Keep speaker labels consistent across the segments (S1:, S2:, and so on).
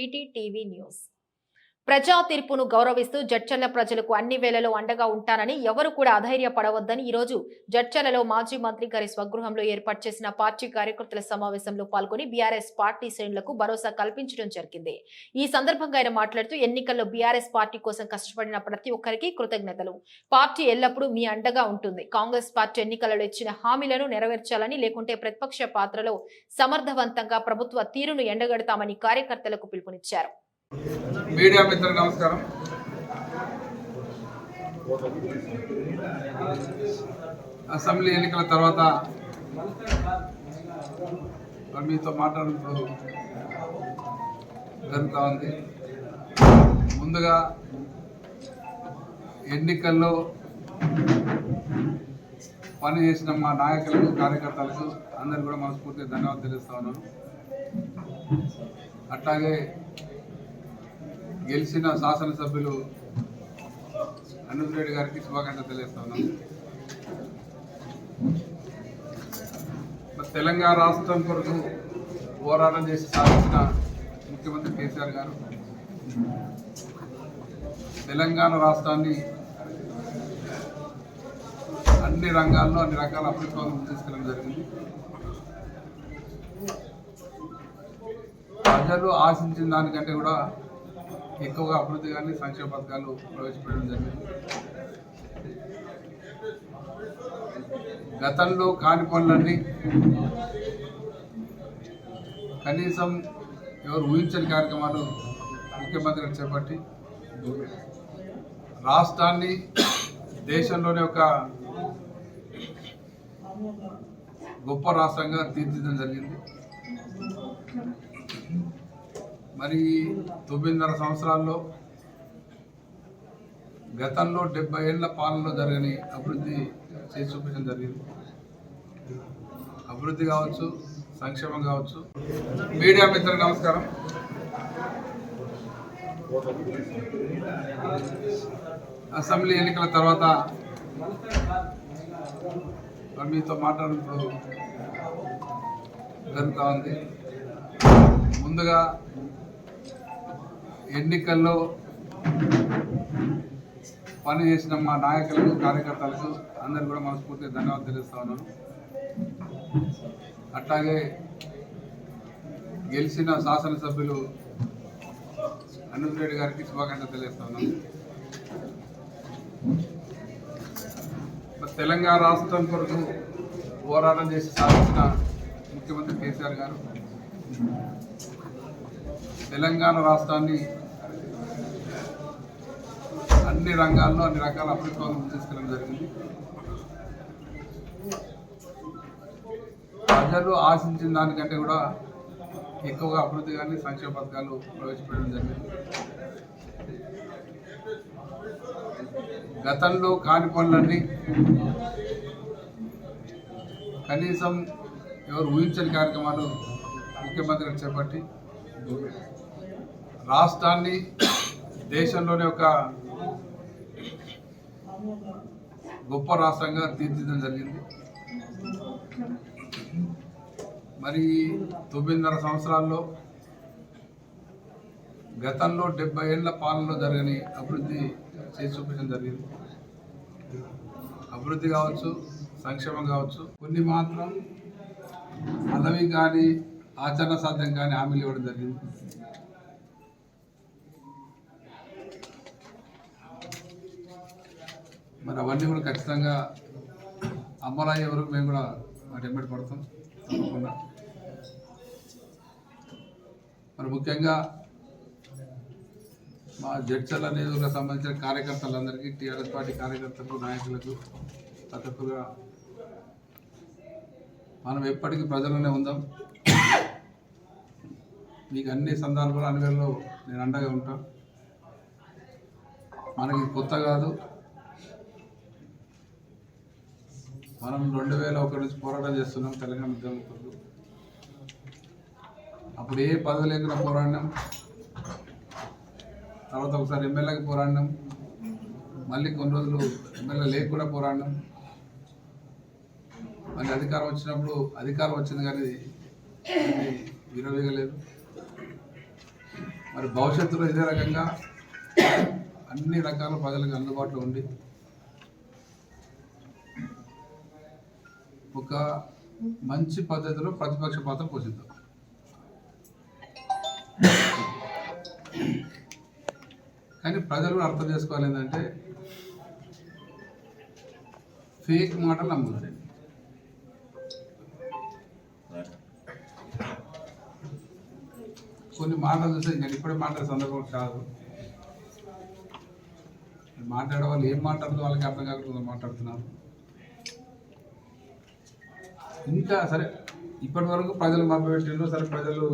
S1: 3T TV News. ప్రజా తీర్పును గౌరవిస్తూ జడ్చర్ల ప్రజలకు అన్ని వేళలో అండగా ఉంటానని ఎవరు కూడా అధైర్యపడవద్దని ఈ రోజు జడ్చర్లలో మాజీ మంత్రి గారి స్వగృహంలో ఏర్పాటు చేసిన పార్టీ కార్యకర్తల సమావేశంలో పాల్గొని బీఆర్ఎస్ పార్టీ శ్రేణులకు భరోసా కల్పించడం జరిగింది. ఈ సందర్భంగా ఆయన మాట్లాడుతూ ఎన్నికల్లో బీఆర్ఎస్ పార్టీ కోసం కష్టపడిన ప్రతి ఒక్కరికి కృతజ్ఞతలు. పార్టీ ఎల్లప్పుడూ మీ అండగా ఉంటుంది. కాంగ్రెస్ పార్టీ ఎన్నికలలో ఇచ్చిన హామీలను నెరవేర్చాలని లేకుంటే ప్రతిపక్ష పాత్రలో సమర్థవంతంగా ప్రభుత్వ తీరును ఎండగడతామని కార్యకర్తలకు పిలుపునిచ్చారు.
S2: మీడియా మిత్రులు నమస్కారం. అసెంబ్లీ ఎన్నికల తర్వాత మీతో మాట్లాడినప్పుడు జరుగుతూ ఉంది. ముందుగా ఎన్నికల్లో పని చేసిన మా నాయకులకు కార్యకర్తలకు అందరికీ కూడా మనస్ఫూర్తిగా ధన్యవాదాలు తెలుస్తా ఉన్నాను. అట్లాగే గెలిచిన శాసనసభ్యులు అనంతరెడ్డి గారికి శుభాకాంక్షలు తెలియజేస్తా తెలంగాణ రాష్ట్రం కొరకు పోరాటం చేసి సాధించిన ముఖ్యమంత్రి కేసీఆర్ గారు తెలంగాణ రాష్ట్రాన్ని అన్ని రంగాల్లో అన్ని రకాల అభివృద్ధి తీసుకెళ్ళడం జరిగింది. ప్రజలు ఆశించిన దానికంటే కూడా ఎక్కువగా అభివృద్ధి కానీ సంక్షేమ పథకాలు ప్రవేశపెట్టడం జరిగింది. గతంలో కాని పనులన్నీ కనీసం ఎవరు ఊహించని కార్యక్రమాలు ముఖ్యమంత్రి చేపట్టి రాష్ట్రాన్ని దేశంలోనే ఒక గొప్ప రాష్ట్రంగా తీర్చిదం జరిగింది. మరి తొమ్మిదిన్నర సంవత్సరాల్లో గతంలో డెబ్బై ఏళ్ళ పాలనలో జరగని అభివృద్ధి చేసి చూపించడం జరిగింది. అభివృద్ధి కావచ్చు సంక్షేమం కావచ్చు. మీడియా మిత్రులకు నమస్కారం. అసెంబ్లీ ఎన్నికల తర్వాత మీతో మాట్లాడినప్పుడు జరుగుతూ ఉంది. ముందుగా ఎన్నికల్లో పని చేసిన మా నాయకులకు కార్యకర్తలకు అందరికీ కూడా మనస్ఫూర్తిగా ధన్యవాదాలు తెలుస్తా ఉన్నాను. అట్లాగే గెలిచిన శాసనసభ్యులు అనంత్ రెడ్డి గారికి శుభాకాంక్షలు తెలియజేస్తా ఉన్నాను. తెలంగాణ రాష్ట్రం కొరకు పోరాటం చేసి సాధించిన ముఖ్యమంత్రి కేసీఆర్ గారు తెలంగాణ రాష్ట్రాన్ని అన్ని రంగాల్లో అన్ని రకాల అభివృద్ధి తీసుకెళ్ళడం జరిగింది. ప్రజలు ఆశించిన దానికంటే కూడా ఎక్కువగా అభివృద్ధి కానీ సంక్షేమ పథకాలు ప్రవేశపెట్టడం జరిగింది. గతంలో కాని పనులన్నీ కనీసం ఎవరు ఊహించని కార్యక్రమాలు ముఖ్యమంత్రి గారు చేపట్టి రాష్ట్రాన్ని దేశంలోనే ఒక గొప్ప రాష్ట్రంగా తీర్చిదిద్దడం జరిగింది. మరి తొమ్మిదిన్నర సంవత్సరాల్లో గతంలో డెబ్బై ఏళ్ళ పాలనలో జరగని అభివృద్ధి చేసి చూపించడం జరిగింది. అభివృద్ధి కావచ్చు సంక్షేమం కావచ్చు కొన్ని మాత్రం పదవి కానీ ఆచరణ సాధ్యం కానీ హామీలు ఇవ్వడం జరిగింది. మరి అవన్నీ కూడా ఖచ్చితంగా అమలయ్యే వరకు మేము కూడా వాటి ఎంబడి పడతాం. తప్పకుండా. మరి ముఖ్యంగా మా జడ్చర్ల నియోజకవర్గం సంబంధించిన కార్యకర్తలందరికీ టీఆర్ఎస్ పార్టీ కార్యకర్తలకు నాయకులకు ప్రతి ఒక్కరుగా మనం ఎప్పటికీ ప్రజల్లోనే ఉందాం. మీకు అన్ని సందర్భాలు అన్ని వేళలో నేను అండగా ఉంటాను మనకి కొత్త కాదు. మనం రెండు వేల ఒకటి నుంచి పోరాటం చేస్తున్నాం తెలంగాణ ఉద్యమకులు అప్పుడు ఏ పదవి లేకుండా పోరాడినాం? తర్వాత ఒకసారి ఎమ్మెల్యేకి పోరాడినాం. మళ్ళీ కొన్ని రోజులు ఎమ్మెల్యే లేకుండా పోరాడినాం. మళ్ళీ అధికారం వచ్చినప్పుడు అధికారం వచ్చింది కానీ అది మరి భవిష్యత్తులో ఇదే రకంగా అన్ని రకాల ప్రజలకు అందుబాటులో ఉండి ఒక మంచి పద్ధతిలో ప్రతిపక్ష పాత్ర పోషిద్దాం. కానీ ప్రజలు కూడా అర్థం చేసుకోవాలి ఏంటంటే ఫేక్ మాటలు నమ్ముతారు కొన్ని మాటలు చూస్తే నేను ఇప్పుడే మాట్లాడే సందర్భం కాదు. మాట్లాడే వాళ్ళు ఏం మాట్లాడుతూ వాళ్ళకి అర్థం కాకుండా మాట్లాడుతున్నారు. ఇంకా సరే ఇప్పటి వరకు ప్రజలు మభ్యపెట్టిండ్రు సరే ప్రజలు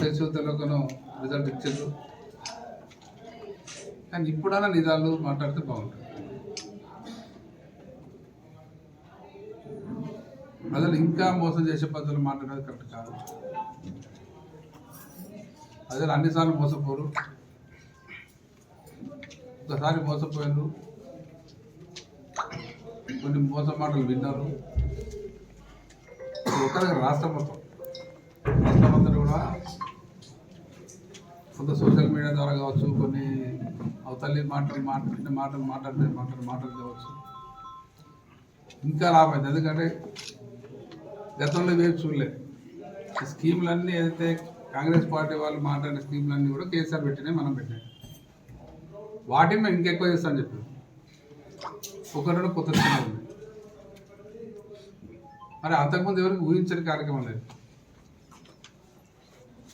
S2: తెలిసితలోకను రిజల్ట్ ఇచ్చారు కానీ ఇప్పుడైనా నిజాలు మాట్లాడితే బాగుంటుంది. ప్రజలు ఇంకా మోసం చేసే పద్ధతులు మాట్లాడేది కరెక్ట్ కాదు. ప్రజలు అన్నిసార్లు మోసపోరు. ఒకసారి మోసపోయారు కొన్ని మోస మాటలు విన్నారు. ఒకరికి రాష్ట్రం మొత్తం. రాష్ట్రం అంతా కూడా కొంత సోషల్ మీడియా ద్వారా కావచ్చు కొన్ని అవతల్లి మాటలు మాట్లాడిన మాటలు మాట్లాడిన మాటలు మాటలు కావచ్చు. ఇంకా లాభమైంది ఎందుకంటే గతంలో వేపు చూడలే. స్కీములన్నీ ఏదైతే కాంగ్రెస్ పార్టీ వాళ్ళు మాట్లాడిన స్కీములన్నీ కూడా కేసీఆర్ పెట్టినాయి మనం పెట్టినాయి వాటిని మేము ఇంకెక్కువ చేస్తామని చెప్పారు. ఒక రెండు కొత్త స్కీములు ఉన్నాయి మరి అంతకుముందు ఎవరికి ఊహించని కార్యక్రమం లేదు.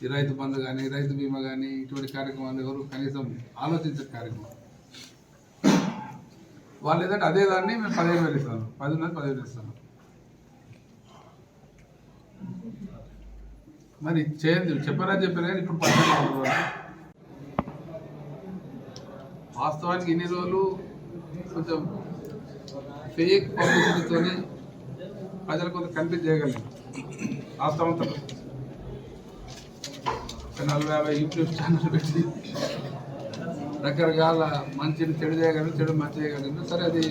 S2: ఈ రైతు బంధు కానీ రైతు బీమా కానీ ఇటువంటి కార్యక్రమాలు ఎవరు కనీసం ఆలోచించే కార్యక్రమం. వాళ్ళు ఏదంటే అదే దాన్ని మేము పదిహేను వేలు ఇస్తాను పదిన్నర పదిహేను ఇస్తాను మరి చేయండి చెప్పరా చెప్పారు కానీ ఇప్పుడు పదిహేను వాస్తవానికి ఇన్ని రోజులు కొంచెం ఫేక్ పబ్లిసిటీతోనే ప్రజలు కొంత కన్ఫ్యూజ్ చేయగలిగాం వాస్తవంతో ఒక నలభై యాభై యూట్యూబ్ ఛానల్ పెట్టి రకరకాల మంచిని చెడు చేయగలిగిన చెడు మంచి చేయగలిగిన సరే అది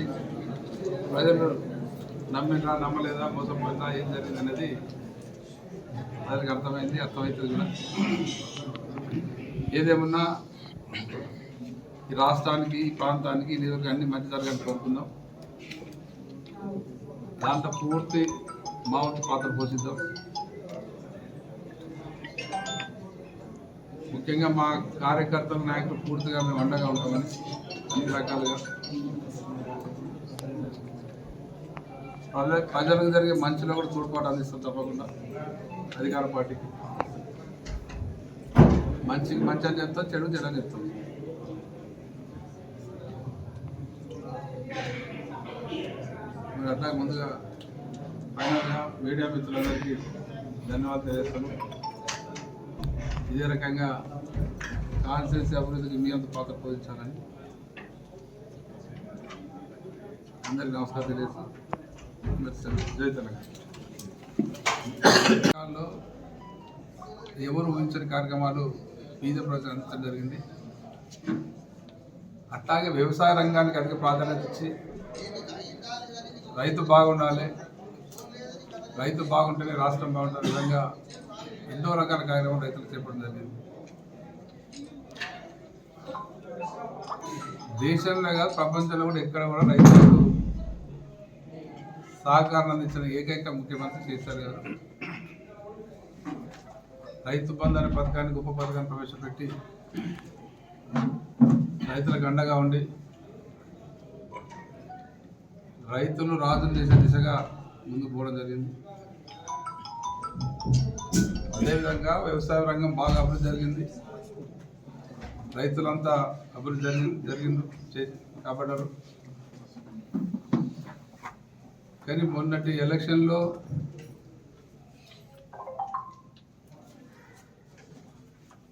S2: ప్రజలు నమ్మినా నమ్మలేదా మోసపోయిందా ఏం జరిగింది అనేది ప్రజలకు అర్థమైంది అర్థమవుతుంది కూడా. ఏదేమన్నా ఈ రాష్ట్రానికి ఈ ప్రాంతానికి ఈ అన్ని మంచి జరగాలని కోరుకుందాం. దాంట్లో పూర్తి మా వంతు పాత్ర పోషిద్దాం. ముఖ్యంగా మా కార్యకర్తల నాయకులు పూర్తిగా మేము అండగా ఉంటామని అన్ని రకాలుగా ప్రజలకు జరిగే మంచిలో కూడా తోడ్పాటు అందిస్తాం తప్పకుండా అధికార పార్టీకి. మంచి మంచి అని చెప్తాం చెడు చెడు అని చెప్తాం. మరి అట్లా ముందుగా ఫైనల్గా మీడియా మిత్రులందరికీ ధన్యవాదాలు తెలియజేస్తాను ఇదే రకంగా కాన్స్టిట్యూన్సీ అభివృద్ధికి మీ అంత పాత్ర పోషించాలని అందరికీ నమస్కారం తెలియజేస్తాను జై తెలంగాణ. తెలంగాణలో ఎవరు ఊహించని కార్యక్రమాలు బీద ప్రజలు అందించడం జరిగింది. అట్లాగే వ్యవసాయ రంగానికి అధిక ప్రాధాన్యత ఇచ్చి రైతు బాగుండాలి. రైతు బాగుంటేనే రాష్ట్రం బాగుంటుంది విధంగా ఎన్నో రకాల కార్యక్రమాలు రైతులకు చేపట్టడం జరిగింది. దేశంలో కాదు ప్రపంచంలో కూడా ఎక్కడ కూడా రైతులకు సహకారం అందించిన ఏకైక ముఖ్యమంత్రి చేశారు గారు రైతు బంధు అనే పథకాన్ని గొప్ప పథకాన్ని ప్రవేశపెట్టి రైతులకు అండగా ఉండి రైతులు రాజును చేసే దిశగా ముందుకు పోవడం జరిగింది. అదేవిధంగా వ్యవసాయ రంగం బాగా అభివృద్ధి జరిగింది. రైతులంతా అభివృద్ధి జరిగి జరిగింది చే- కానీ మొన్నటి ఎలక్షన్లో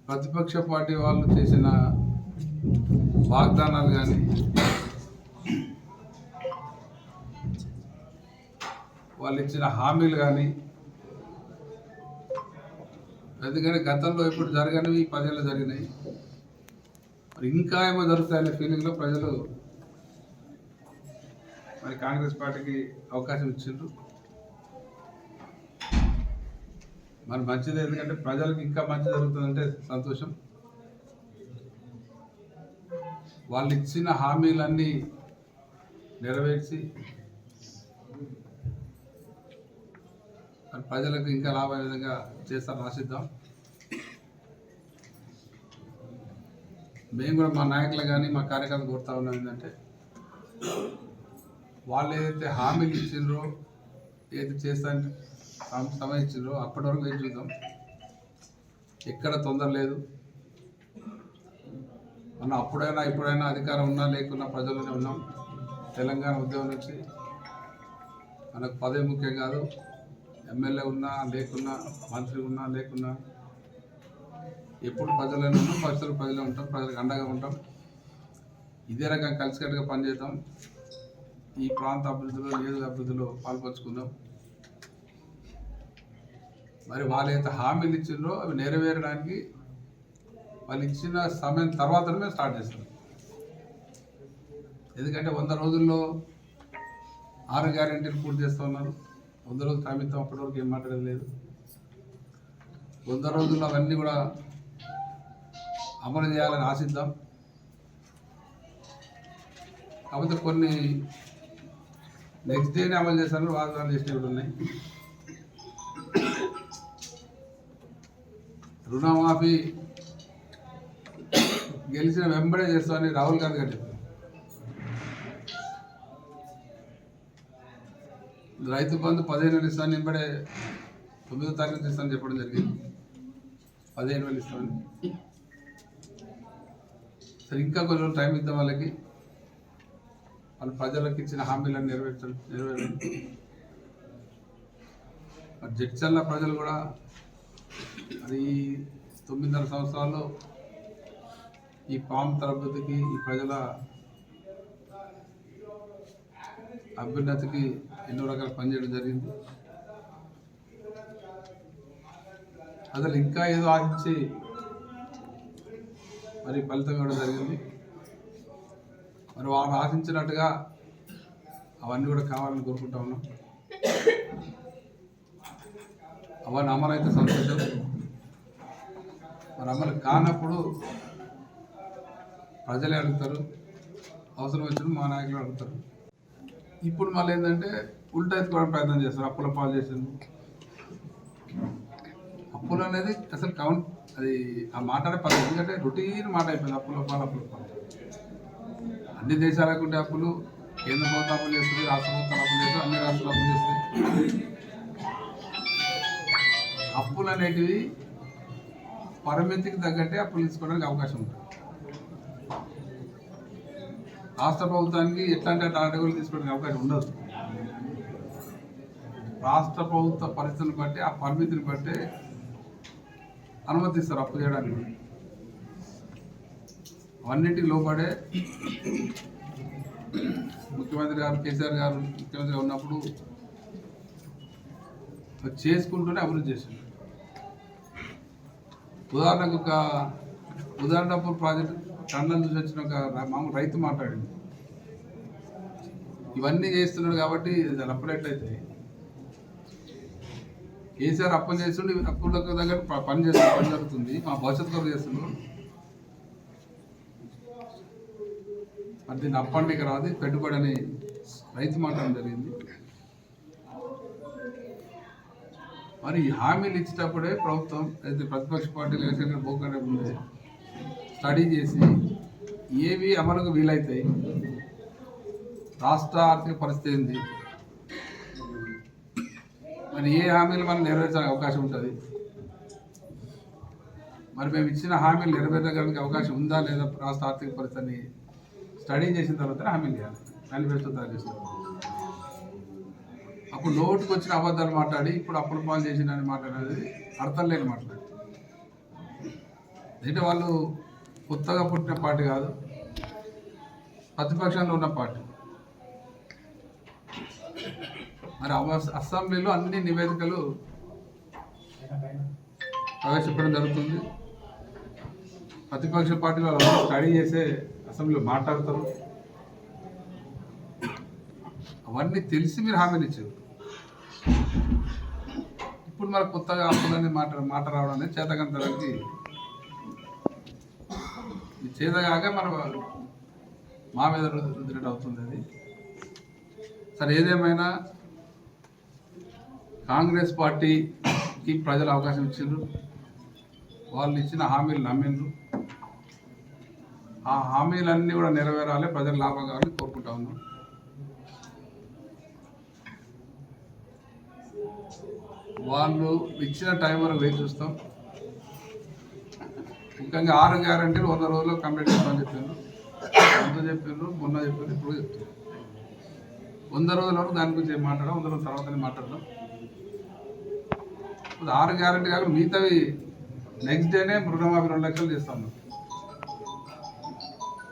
S2: ప్రతిపక్ష పార్టీ వాళ్ళు చేసిన వాగ్దానాలు కానీ వాళ్ళు ఇచ్చిన హామీలు కానీ ఎందుకంటే గతంలో ఇప్పుడు జరగనివి ఈ పదేళ్ళు జరిగినాయి. మరి ఇంకా ఏమో జరుగుతాయనే ఫీలింగ్లో ప్రజలు మరి కాంగ్రెస్ పార్టీకి అవకాశం ఇచ్చిండ్రు. మరి మంచిది ఎందుకంటే ప్రజలకు ఇంకా మంచి జరుగుతుందంటే సంతోషం. వాళ్ళు ఇచ్చిన హామీలన్నీ నెరవేర్చి ప్రజలకు ఇంకా లాభ విధంగా చేస్తారని ఆశిద్దాం. మేము కూడా మా నాయకులు కానీ మా కార్యకర్తలు కోరుతా ఉన్నాం ఏంటంటే వాళ్ళు ఏదైతే హామీలు ఇచ్చిండ్రో ఏది చేస్తానికి సమయం ఇచ్చిండ్రో అప్పటి వరకు వేచి చూద్దాం. ఎక్కడ తొందర లేదు. మనం అప్పుడైనా ఇప్పుడైనా అధికారం ఉన్నా లేకున్నా ప్రజల్లోనే ఉన్నాం. తెలంగాణ ఉద్యమం నుంచి మనకు పదవి ముఖ్యం కాదు. ఎమ్మెల్యే ఉన్నా లేకున్నా మంత్రి ఉన్నా లేకున్నా ఎప్పుడు ప్రజలనే ఉన్నాం పరిస్థితులు ప్రజలే ఉంటాం ప్రజలకు అండగా ఉంటాం. ఇదే రకంగా కలిసికట్టుగా పనిచేద్దాం. ఈ ప్రాంత అభివృద్ధిలో నియోజక అభివృద్ధిలో పాల్పంచుకుందాం. మరి వాళ్ళు అయితే హామీలు ఇచ్చిండ్రో అవి నెరవేరడానికి వాళ్ళు ఇచ్చిన సమయం తర్వాతనే మేము స్టార్ట్ చేస్తాం. ఎందుకంటే వంద రోజుల్లో ఆరు గ్యారెంటీలు పూర్తి చేస్తూ ఉన్నారు. వంద రోజులు టైం ఇస్తాం అప్పటివరకు ఏం మాట్లాడేది లేదు. వంద రోజుల్లో అవన్నీ కూడా అమలు చేయాలని ఆశిద్దాం. కాకపోతే కొన్ని నెక్స్ట్ డేనే అమలు చేస్తాను వాగ్దానాలు చేసినవి కూడా ఉన్నాయి. రుణమాఫీ గెలిచిన వెంబడే చేస్తామని రాహుల్ గాంధీ గారు చెప్పారు. రైతు బంధు పదిహేను వేలు ఇస్తాను నింబడే తొమ్మిదో తారీఖు ఇస్తానని చెప్పడం జరిగింది. పదిహేను వేలు ఇస్తాను సరే ఇంకా కొంచెం టైం ఇద్దాం వాళ్ళకి. వాళ్ళు ప్రజలకు ఇచ్చిన హామీలను నెరవేర్చడం నెరవేర్చడం. జడ్చల్ల ప్రజలు కూడా అది ఈ తొమ్మిదిన్నర సంవత్సరాల్లో ఈ పాము అభివృద్ధికి ఈ ప్రజల అభ్యున్నతికి ఎన్నో రకాల పనిచేయడం జరిగింది. అసలు ఇంకా ఏదో ఆశించి మరి ఫలితం ఇవ్వడం జరిగింది. మరి వాళ్ళు ఆశించినట్టుగా అవన్నీ కూడా కావాలని కోరుకుంటా ఉన్నాం. అవన్నీ అమలైతే సంతోషం. మరి అమలు కానప్పుడు ప్రజలే అడుగుతారు అవసరం వచ్చినప్పుడు మా నాయకులు అడుగుతారు. ఇప్పుడు మళ్ళీ ఏంటంటే ఉల్టా ఎత్తుకోవడం ప్రయత్నం చేస్తారు. అప్పుల పాలు చేసింది అప్పులు అనేది అసలు కౌంట్ అది ఆ మాట్లాడే పద్ధతి ఎందుకంటే రొటీన్ మాట అయిపోయింది. అప్పుల పాలు అప్పుల పాలు. అన్ని దేశాలకు ఉండే అప్పులు కేంద్ర ప్రభుత్వం అప్పులు చేస్తుంది రాష్ట్ర ప్రభుత్వం అప్పులు చేస్తుంది అన్ని రాష్ట్రాలు అప్పులు చేస్తాయి అప్పులు అనేటివి పరిమితికి తగ్గట్టే అప్పులు తీసుకోవడానికి అవకాశం ఉంటుంది. రాష్ట్ర ప్రభుత్వానికి ఎట్లాంటి అడుగులు తీసుకోవడానికి అవకాశం ఉండదు. రాష్ట్ర ప్రభుత్వ పరిస్థితిని బట్టి ఆ పరిమితిని బట్టి అనుమతిస్తారు అప్పు చేయడానికి. అవన్నిటి లోపడే ముఖ్యమంత్రి గారు కేసీఆర్ గారు ముఖ్యమంత్రి ఉన్నప్పుడు చేసుకుంటూనే అభివృద్ధి చేసింది ఉదాహరణకు ఒక ఉదాహరణపూర్ ప్రాజెక్ట్ టన్నల్ నుంచి వచ్చిన ఒక మామూలు రైతు మాట్లాడింది. ఇవన్నీ చేస్తున్నాడు కాబట్టి అది అప్పుడేట్ కేసీఆర్ అప్పులు చేస్తుండే అప్పులకు దగ్గర పని చేస్తున్న పని జరుగుతుంది మా భవిష్యత్తు కొరకు చేస్తున్నాడు మరి దీన్ని అప్పండికి రాదు పెట్టుబడి అని రైతు మాట్లాడడం జరిగింది. మరి ఈ హామీలు ఇచ్చేటప్పుడే ప్రభుత్వం అయితే ప్రతిపక్ష పార్టీలు ఎలక్షన్ పోకుండా ముందే స్టడీ చేసి ఏవి అమలుకు వీలవుతాయి రాష్ట్ర ఆర్థిక పరిస్థితి ఏంది? మరి ఏ హామీలు మనం నెరవేర్చడానికి అవకాశం ఉంటుంది? మరి మేము ఇచ్చిన హామీలు నెరవేర్చడానికి అవకాశం ఉందా లేదా రాష్ట్ర ఆర్థిక పరిస్థితిని స్టడీ చేసిన తర్వాత హామీలు చేయాలి మేనిఫెస్టో తయారు చేస్తారు అప్పుడు నోటుకు వచ్చిన అబద్ధాలు మాట్లాడి ఇప్పుడు అప్పుల పాలు చేసిన మాట్లాడేది అర్థం లేని మాట్లాడి. అంటే వాళ్ళు కొత్తగా పుట్టిన పార్టీ కాదు ప్రతిపక్షంలో ఉన్న పార్టీ మరి అవ- అసెంబ్లీలో అన్ని నివేదికలు ప్రవేశపెట్టడం జరుగుతుంది. ప్రతిపక్ష పార్టీలో వాళ్ళు స్టడీ చేసే అసెంబ్లీలో మాట్లాడతారు. అవన్నీ తెలిసి మీరు హామీలు ఇచ్చారు. ఇప్పుడు మరి కొత్తగా అప్పులని మాట మాట రావడం అనేది చేతకంతరానికి ఇది చేతగాక మన మా మీద రుద్ద- రుద్దినట్టు అవుతుంది అది. సరే ఏదేమైనా కాంగ్రెస్ పార్టీకి ప్రజలు అవకాశం ఇచ్చిండ్రు. వాళ్ళు ఇచ్చిన హామీలు నమ్మిండ్రు. ఆ హామీలన్నీ కూడా నెరవేరాలి ప్రజల లాభం కావాలని కోరుకుంటా ఉన్నాం. వాళ్ళు ఇచ్చిన టైం వరకు వేచి చూస్తాం. ముఖ్యంగా ఆరు గ్యారంటీలు వంద రోజుల్లో కంప్లీట్ చేస్తామని చెప్పారు. అంత చెప్పారు మొన్న చెప్పారు ఇప్పుడు చెప్తున్నారు. వంద రోజుల వరకు దాని గురించి ఏం మాట్లాడడం వంద రోజుల తర్వాతనే మాట్లాడడం. ఆరు గ్యారంటీ కాకుండా మిగతావి నెక్స్ట్ డేనే రుణమాఫీ రెండు లక్షలు చేస్తాను